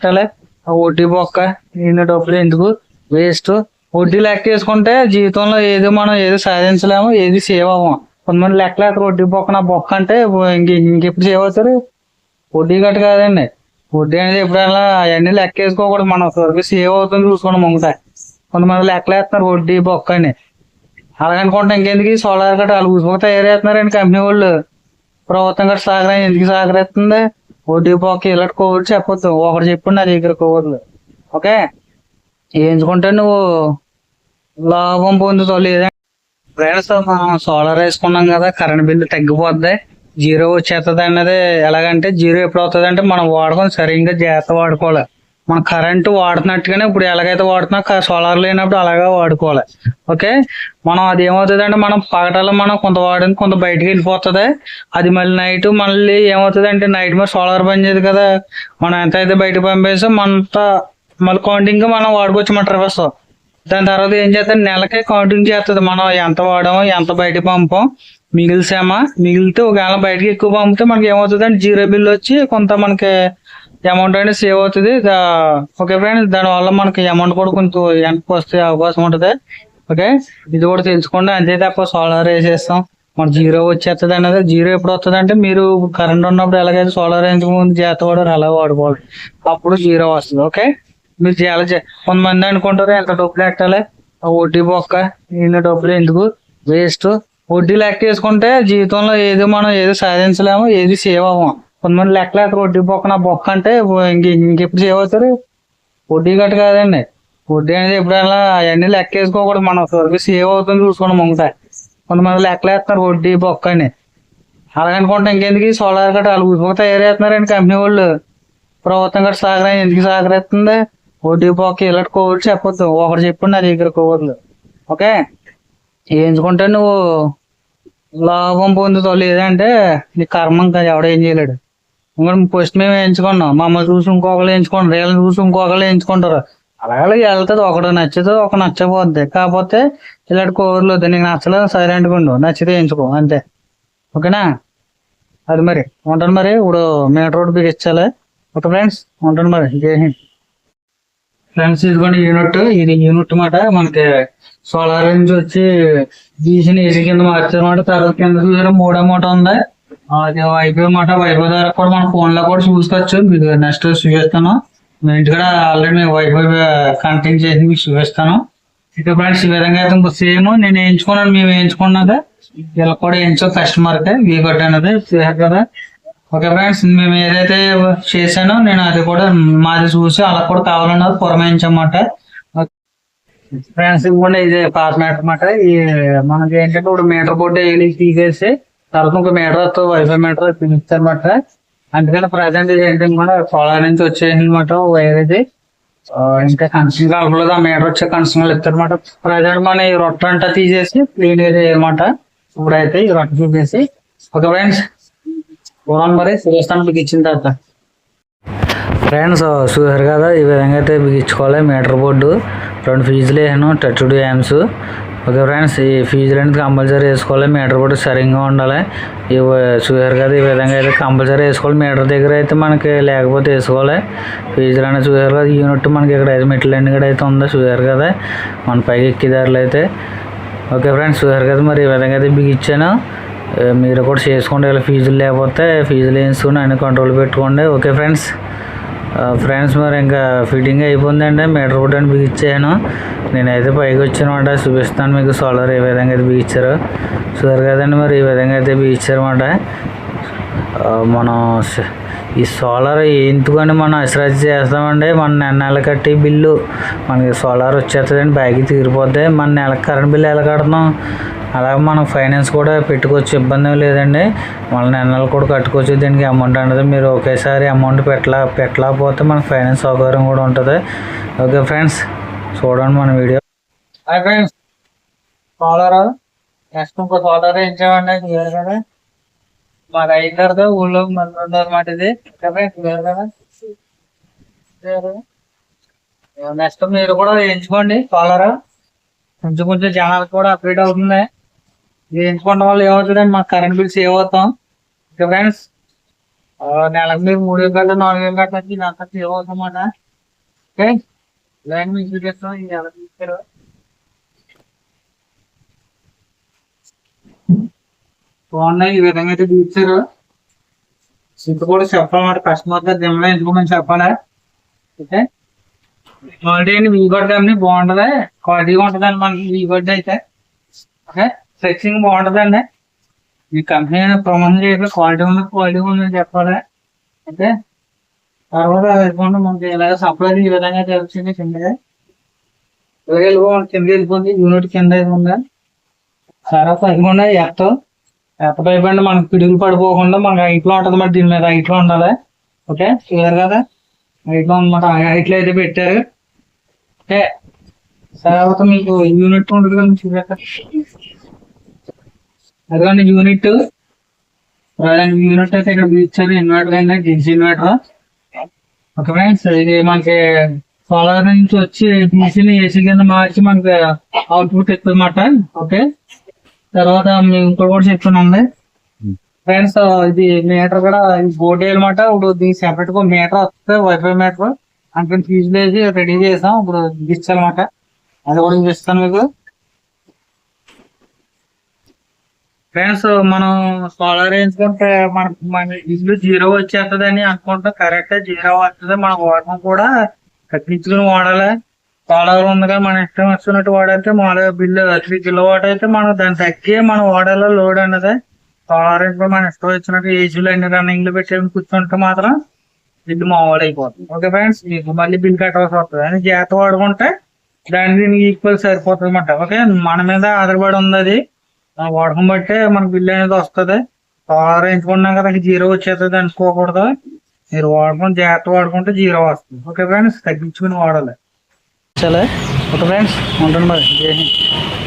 పెట్టాలి ఆ వడ్డీ మొక్క ఇన్ని డబ్బులు ఎందుకు? వేస్ట్ వడ్డీ లెక్క వేసుకుంటే జీవితంలో ఏది మనం ఏది సాధించలేము ఏది సేవ్ అవ్వం కొంతమంది లెక్కలు లేక వడ్డీ బొక్క నా బొక్క అంటే ఇంక ఇంకెప్పుడు సేవ్ అవుతారు? వడ్డీ గట్ట కాదండి. వడ్డీ అనేది ఎప్పుడైనా అవన్నీ లెక్క వేసుకోకూడదు మనం ఒకసారి సేవ్ అవుతుంది చూసుకోండి ముంగట. కొంతమంది లెక్కలు వేస్తున్నారు వడ్డీ బొక్క అని. అలాగనుకుంటే ఇంకెందుకు సోలార్ గట్ట వాళ్ళు ఊసిపోక తయారేస్తున్నారండి కంపెనీ వాళ్ళు. ప్రభుత్వం గట్ట సాగరా ఎందుకు సాగరేస్తుంది ఓటీ బొక్క ఇలాంటి కోవిడ్ చెప్పొద్దు. ఒకటి చెప్పండి నా దగ్గర కోవిడ్లు ఓకే? వేయించుకుంటే నువ్వు లాభం పొందుతావు. లేదా ఫ్రెండ్స్ మనం సోలార్ వేసుకున్నాం కదా కరెంట్ బిల్లు తగ్గిపోద్ది. జీరో వచ్చేస్తుంది అన్నది ఎలాగంటే జీరో ఎప్పుడు అవుతుంది అంటే మనం వాడుకొని సరిగ్గా జాగ్రత్త వాడుకోవాలి. మనం కరెంటు వాడుతున్నట్టుగానే ఇప్పుడు ఎలాగైతే వాడుతున్నా సోలార్ లేనప్పుడు అలాగే వాడుకోవాలి. ఓకే? మనం అది ఏమవుతుంది అంటే మనం పగటలో మనం కొంత వాడింది కొంత బయటకు వెళ్ళిపోతుంది. అది మళ్ళీ నైట్ మళ్ళీ ఏమవుతుంది అంటే నైట్ మరి సోలార్ పనిచేది కదా. మనం ఎంత అయితే బయటకు పంపేసాం మనంత మళ్ళీ కౌంటింగ్ మనం వాడుకోవచ్చు మన ట్రివర్స్ దాని తర్వాత ఏం చేస్తుంది నెలకే కౌంటింగ్ చేస్తుంది. మనం ఎంత వాడామో ఎంత బయటకు పంపాం మిగిల్సామా మిగిలితే ఒకవేళ బయటకి ఎక్కువ పంపితే మనకి ఏమవుతుంది అంటే జీరో బిల్ వచ్చి కొంత మనకి అమౌంట్ అనేది సేవ్ అవుతుంది. ఓకే ఫ్రెండ్స్ దానివల్ల మనకి అమౌంట్ కూడా కొంచెం వెనక్కి వస్తే అవకాశం ఉంటుంది. ఓకే ఇది కూడా తెలుసుకోండి. అంతే తప్ప సోలార్ వేసేస్తాం మన జీరో వచ్చేస్తుంది అనేది జీరో ఎప్పుడు వస్తుంది అంటే మీరు కరెంట్ ఉన్నప్పుడు ఎలాగైతే సోలార్ వేయించుకు ముందు చేత వాడారు అలా వాడుకోవాలి. అప్పుడు జీరో వస్తుంది. ఓకే మీరు ఎలా చే- కొంతమంది అనుకుంటారు ఎంత డబ్బులు ఎట్టాలి ఆ వడ్డీ బొక్క ఇన్ని డబ్బులు ఎందుకు? వేస్ట్ వడ్డీ లెక్క వేసుకుంటే జీవితంలో ఏది మనం ఏది సాధించలేము ఏది సేవ్ అవ్వం కొంతమంది లెక్కలేదు వడ్డీ బొక్క నా బొక్క అంటే ఇంక ఇంకెప్పుడు సేవ్ అవుతారు వడ్డీ గట్ట కాదండి. వడ్డీ అనేది ఎప్పుడైనా అవన్నీ లెక్క వేసుకోకూడదు. మనం సర్వీస్ సేవ్ అవుతుంది చూసుకోండి ముంగట కొంతమంది లెక్కలు వేస్తున్నారు వడ్డీ బొక్క అని. అలాగనుకుంటే ఇంకెందుకు సోలార్ గట్ట? వాళ్ళు ఊసిపోక తయారేస్తున్నారండి కంపెనీ వాళ్ళు. ప్రభుత్వం గట్ట సాగరా ఎందుకు సాగరేస్తుంది వడ్డీ బొక్క ఇలాంటి కోవిడ్ చెప్పొద్దు. ఒకటి చెప్పండి నా దగ్గర కోవిడ్లు ఓకే? వేయించుకుంటే నువ్వు లాభం పొందుతావు. లేదంటే నీ కర్మం ఎవడేం ఏం చేయలేడు. ఫస్ట్ మేము వేయించుకున్నాం మమ్మల్ని చూసి ఇంకొకరు వేయించుకుంటారు వీళ్ళని చూసి ఇంకొకరు వేయించుకుంటారు అలాగే వెళ్తుంది. ఒకడు నచ్చితే ఒక నచ్చపోద్ది కాకపోతే ఇలాంటి కోవిడ్లు వద్దు. నీకు నచ్చలేదు సైలెంట్గా ఉండు. నచ్చితే ఎంచుకో. అంతే. ఓకేనా? అది మరి. ఉంటాను మరి. ఇప్పుడు మీటర్ రోడ్ బిగించాలి ఓకే ఫ్రెండ్స్ ఉంటాను మరి. జై హింద్. ఫ్రెండ్స్ ఇదిగోండి యూనిట్ ఇది యూనిట్ మాట. మనకి సోలార్ నుంచి వచ్చి గీసిన ఏసీ కింద మార్చారు తర్వాత కింద చూసారా? మూడో మూట ఉంది. అది అయిపోయమాట మాట వైఫై ద్వారా కూడా మన ఫోన్లో కూడా చూసుకోవచ్చు. మీకు నెక్స్ట్ చూపిస్తాను. మీ ఇంటికాడ ఆల్రెడీ మేము వైఫై కనెక్టింగ్ చేసి మీకు చూపిస్తాను. ఇక ఫ్రెండ్స్ ఈ విధంగా అయితే సేమ్ నేను వేయించుకున్నాను మేము వేయించుకున్నది. వీళ్ళకి కూడా వేయించు కస్టమర్కి. వీ కొట్టి అనేది కదా. ఓకే ఫ్రెండ్స్ మేము ఏదైతే చేశానో నేను అది కూడా మాది చూసి అలా కూడా కావాలన్నది పురమాయించమాట. ఫ్రెండ్స్ కూడా ఇది పాత మీటర్ అన్నమాట ఈ మనకి ఏంటంటే ఇప్పుడు మీటర్ బోర్డు వేయాలి తీసేసి తర్వాత ఇంకో మీటర్ వస్తుంది వైఫై మీటర్ పిలుస్తారన్నమాట. అందుకని ప్రజెంట్ ఇది ఏంటంటే కూడా సోలార్ నుంచి వచ్చేది వైర్ ఇది. ఇంకా కన్సన్ కలపలేదు ఆ మీటర్ వచ్చే కన్సన్ ఇస్తారన్నమాట. ప్రజెంట్ మన ఈ రొట్ట అంతా తీసేసి క్లీన్గా చేయమాట ఇప్పుడైతే ఈ రొట్టె చూపేసి ఓకే ఫ్రెండ్స్ చూడండి మరి చూస్తాను ఇచ్చిన తర్వాత. ఫ్రెండ్స్ చూసారు కదా ఈ విధంగా అయితే బిగించుకోవాలి మీటర్ బోర్డు రెండు ఫీజులు వేసాను టచ్ యామ్స్ ఓకే ఫ్రెండ్స్ ఈ ఫీజులు అనేది కంపల్సరీ వేసుకోవాలి? మీటర్ కూడా సరిగ్గా ఉండాలి. ఇవి చూసారు కదా ఈ విధంగా అయితే కంపల్సరీ వేసుకోవాలి. మీటర్ దగ్గర అయితే మనకి లేకపోతే వేసుకోవాలి. ఫీజులు అనేది చూసారు కదా యూనిట్ మనకి ఇక్కడ అయితే మెట్లు అన్ని కూడా అయితే ఉందో. చూసారు కదా మన పైకి ఎక్కిదారులు అయితే. ఓకే ఫ్రెండ్స్ చూసారు కదా మరి ఈ విధంగా అయితే బిగించాను మీరు కూడా చేసుకోండి ఇలా ఫీజులు లేకపోతే ఫీజులు వేసుకుని అన్ని కంట్రోల్ పెట్టుకోండి. Okay friends. ఫ్రెండ్స్ మరి ఇంకా ఫిట్టింగ్ అయిపోయిందండి. మీటర్ బోర్డు బిగించాను నేనైతే పైకి వచ్చానమాట. చూపిస్తాను మీకు సోలార్ ఏ విధంగా అయితే బిగించారో. చూసారు కదండి మరి ఈ విధంగా అయితే బిగించారన్నమాట. మనం ఈ సోలార్ ఎందుకని మనం అసరాజ్ చేస్తామండి? మన నెల నెల కట్టి బిల్లు. మనకి సోలార్ వచ్చేస్తుందండి బ్యాగ్ తీరిపోద్ది. మన నెల కరెంట్ బిల్లు ఎలా కడతాం అలాగే మనం ఫైనాన్స్ కూడా పెట్టుకోవచ్చు ఇబ్బంది లేదండి. మన నెల కూడా కట్టుకోవచ్చు. దీనికి అమౌంట్ అనేది మీరు ఒకేసారి అమౌంట్ పెట్టలా పెట్టలేకపోతే మనకి ఫైనాన్స్ సౌకర్యం కూడా ఉంటుంది. ఓకే ఫ్రెండ్స్ చూడండి మన వీడియో. హాయ్ ఫ్రెండ్స్ నెక్స్ట్ ఇంకో సోలార్ ఏం చేయండి క్లియర్ కదా మాది అయిన తర్వాత ఊళ్ళో మళ్ళీ ఉందన్నమాట ఇది కదా క్లియర్ కదా నెక్స్ట్ మీరు కూడా వేయించుకోండి కాలరా కొంచెం కొంచెం జనాలకు కూడా అప్డేట్ అవుతుంది చేయించుకోవడం వేయించుకోవడం వల్ల ఏమవుతుందండి మాకు కరెంట్ బిల్ సేవ్ అవుతాం ఓకే ఫ్రెండ్స్ నెలకు మీరు మూడు వేలు కట్ట నాలుగు వేలు గంట వచ్చి సేవ్ అవుతామాట ఓకే? లైన్ మీకు చూపిస్తాం ఈ నెల తీస్తారు బాగున్నాయి ఈ విధంగా అయితే తీర్చారు ఇంత కూడా చెప్పాలన్నమాట కస్టమర్ దగ్గర దిమ్మలో ఎంచుకోమని చెప్పాలా? ఓకే? క్వాలిటీ అండి మీ గొడ్డ అండి బాగుంటది. క్వాలిటీగా ఉంటుందండి మనకి వీ గొడ్డ అయితే. ఓకే? స్ట్రెచ్చింగ్ బాగుంటుందండి. ఈ కంపెనీ ప్రమోషన్ చేయట్లేదు. క్వాలిటీ ఉంది క్వాలిటీ ఉందని చెప్పాలి. అయితే తర్వాత వెళ్ళిపోండి మనకి ఇలాగ సప్లై ఈ విధంగా తెలుస్తుంది కింద. ఇలాగ వెళ్ళిపోండి కింద వెళ్ళిపోయింది. యూనిట్ కింద అయితే సరే తర్వాత ఇదిగోండి ఎత్త. ఎత్త పైప్ అండి. మనకి పిడుగులు పడిపోకుండా మనకి హైట్లో ఉంటుంది మరి దీని మీద. హైట్ ఉండాలి. ఓకే? క్లియర్ కదా? హైట్ ఉందన్నమాట. హైట్లో అయితే పెట్టారు. ఓకే? తర్వాత మీకు యూనిట్ ఉంటుంది కదా చూడక అదిగోండి యూనిట్ యూనిట్ అయితే ఇక్కడ ఇచ్చారు ఇన్వర్టర్ అయినా డిసి ఇన్వర్టర్ ఓకే ఫ్రెండ్స్ ఇది మనకి సోలార్ నుంచి వచ్చి డీసీని ఏసీ కింద మార్చి మనకి అవుట్పుట్ ఎక్కువ ఓకే? తర్వాత మేము ఇంకోటి కూడా చెప్తున్నాండి ఫ్రెండ్స్ ఇది మీటర్ కూడా బోర్డు అనమాట ఇప్పుడు దీనికి సెపరేట్గా మీటర్ వస్తుంది వైఫై మీటర్ అంటే ఫీజులు వేసి రెడీ చేసాం. ఇప్పుడు ఇచ్చారన్నమాట. అది కూడా చూపిస్తాను మీకు. ఫ్రెండ్స్ మనం సోలార్ వేయించుకుంటే మన మన ఇల్లు జీరో వచ్చేస్తుంది అని కరెక్ట్ జీరో వస్తుంది. మన వాడడం కూడా తగ్గించుకుని వాడాలి? సోలార్ ఉందిగా మన ఇష్టం వచ్చినట్టు వాడితే మామూలుగా బిల్లు త్రీ కిలో వాట్ అయితే మనం దాన్ని తగ్గి మనం వాడాలి? లోడ్ అన్నది? సోలార్ వేయించుకుని మన ఇష్టం వచ్చినట్టు ఏజీలు అన్ని రన్నింగ్లు పెట్టి కూర్చుంటే మాత్రం బిల్లు మామూలు అయిపోతుంది. ఓకే ఫ్రెండ్స్ మీకు మళ్ళీ బిల్ కట్టవలసి వస్తుంది. అని జాగ్రత్త వాడుకుంటే దాని దీనికి ఈక్వల్ సరిపోతుంది అనమాట ఓకే మన మీద ఆధారపడి ఉంది అది. వాడకం బట్టే మనకు బిల్లు అనేది వస్తుంది. సోలార్ వేయించుకున్నాం కదా జీరో వచ్చేస్తుంది అనుకోకూడదు. మీరు వాడుకుని జాగ్రత్త వాడుకుంటే జీరో వస్తుంది. ఓకే ఫ్రెండ్స్ తగ్గించుకుని వాడాలి. సరే ఓకే ఫ్రెండ్స్ ఉంటాను మరి. జై హింద్.